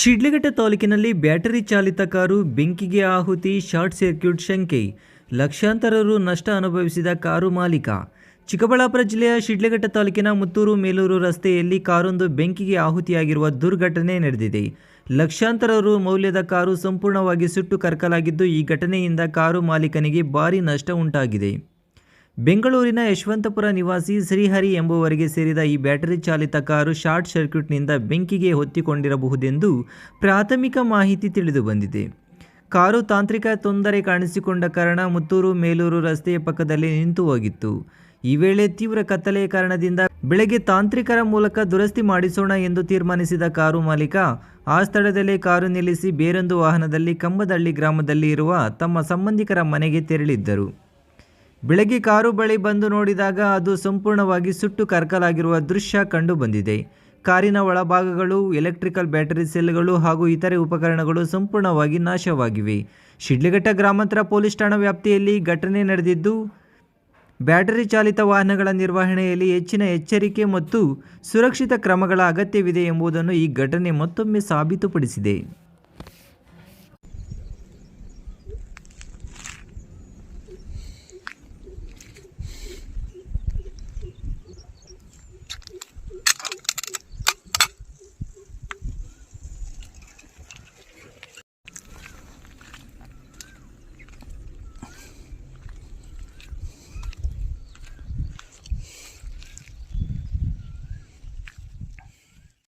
ಶಿಡ್ಲಘಟ್ಟ ತಾಲೂಕಿನಲ್ಲಿ ಬ್ಯಾಟರಿ ಚಾಲಿತ ಕಾರು ಬೆಂಕಿಗೆ ಆಹುತಿ, ಶಾರ್ಟ್ ಸರ್ಕ್ಯೂಟ್ ಶಂಕೆ ಲಕ್ಷಾಂತರ ರು ನಷ್ಟ ಅನುಭವಿಸಿದ ಕಾರು ಮಾಲೀಕ. ಚಿಕ್ಕಬಳ್ಳಾಪುರ ಜಿಲ್ಲೆಯ ಶಿಡ್ಲಘಟ್ಟ ತಾಲೂಕಿನ ಮುತ್ತೂರು ಮೇಲೂರು ರಸ್ತೆಯಲ್ಲಿ ಕಾರೊಂದು ಬೆಂಕಿಗೆ ಆಹುತಿಯಾಗಿರುವ ದುರ್ಘಟನೆ ನಡೆದಿದೆ. ಲಕ್ಷಾಂತರ ರು ಮೌಲ್ಯದ ಕಾರು ಸಂಪೂರ್ಣವಾಗಿ ಸುಟ್ಟು ಕರಕಲಾಗಿದ್ದು ಈ ಘಟನೆಯಿಂದ ಕಾರು ಮಾಲೀಕನಿಗೆ ಭಾರಿ ನಷ್ಟ ಉಂಟಾಗಿದೆ. ಬೆಂಗಳೂರಿನ ಯಶವಂತಪುರ ನಿವಾಸಿ ಶ್ರೀಹರಿ ಎಂಬುವರಿಗೆ ಸೇರಿದ ಈ ಬ್ಯಾಟರಿ ಚಾಲಿತ ಕಾರು ಶಾರ್ಟ್ ಸರ್ಕ್ಯೂಟ್ನಿಂದ ಬೆಂಕಿಗೆ ಹೊತ್ತಿಕೊಂಡಿರಬಹುದೆಂದು ಪ್ರಾಥಮಿಕ ಮಾಹಿತಿ ತಿಳಿದು ಬಂದಿದೆ. ಕಾರು ತಾಂತ್ರಿಕ ತೊಂದರೆ ಕಾಣಿಸಿಕೊಂಡ ಕಾರಣ ಮುತ್ತೂರು ಮೇಲೂರು ರಸ್ತೆಯ ಪಕ್ಕದಲ್ಲಿ ನಿಂತು ಹೋಗಿತ್ತು. ಈ ವೇಳೆ ತೀವ್ರ ಕತ್ತಲೆಯ ಕಾರಣದಿಂದ ಬೆಳಗ್ಗೆ ತಾಂತ್ರಿಕರ ಮೂಲಕ ದುರಸ್ತಿ ಮಾಡಿಸೋಣ ಎಂದು ತೀರ್ಮಾನಿಸಿದ ಕಾರು ಮಾಲೀಕ, ಆ ಸ್ಥಳದಲ್ಲೇ ಕಾರು ನಿಲ್ಲಿಸಿ ಬೇರೊಂದು ವಾಹನದಲ್ಲಿ ಕಂಬದಳ್ಳಿ ಗ್ರಾಮದಲ್ಲಿ ಇರುವ ತಮ್ಮ ಸಂಬಂಧಿಕರ ಮನೆಗೆ ತೆರಳಿದ್ದರು. ಬೆಳಗ್ಗೆ ಕಾರು ಬಳಿ ಬಂದು ನೋಡಿದಾಗ ಅದು ಸಂಪೂರ್ಣವಾಗಿ ಸುಟ್ಟು ಕರಕಲಾಗಿರುವ ದೃಶ್ಯ ಕಂಡು ಬಂದಿದೆ. ಕಾರಿನ ಒಳಭಾಗಗಳು, ಎಲೆಕ್ಟ್ರಿಕಲ್ ಬ್ಯಾಟರಿ ಸೆಲ್ಗಳು ಹಾಗೂ ಇತರೆ ಉಪಕರಣಗಳು ಸಂಪೂರ್ಣವಾಗಿ ನಾಶವಾಗಿವೆ. ಶಿಡ್ಲಘಟ್ಟ ಗ್ರಾಮಾಂತರ ಪೊಲೀಸ್ ಠಾಣಾ ವ್ಯಾಪ್ತಿಯಲ್ಲಿ ಘಟನೆ ನಡೆದಿದ್ದು, ಬ್ಯಾಟರಿ ಚಾಲಿತ ವಾಹನಗಳ ನಿರ್ವಹಣೆಯಲ್ಲಿ ಹೆಚ್ಚಿನ ಎಚ್ಚರಿಕೆ ಮತ್ತು ಸುರಕ್ಷಿತ ಕ್ರಮಗಳ ಅಗತ್ಯವಿದೆ ಎಂಬುದನ್ನು ಈ ಘಟನೆ ಮತ್ತೊಮ್ಮೆ ಸಾಬೀತುಪಡಿಸಿದೆ.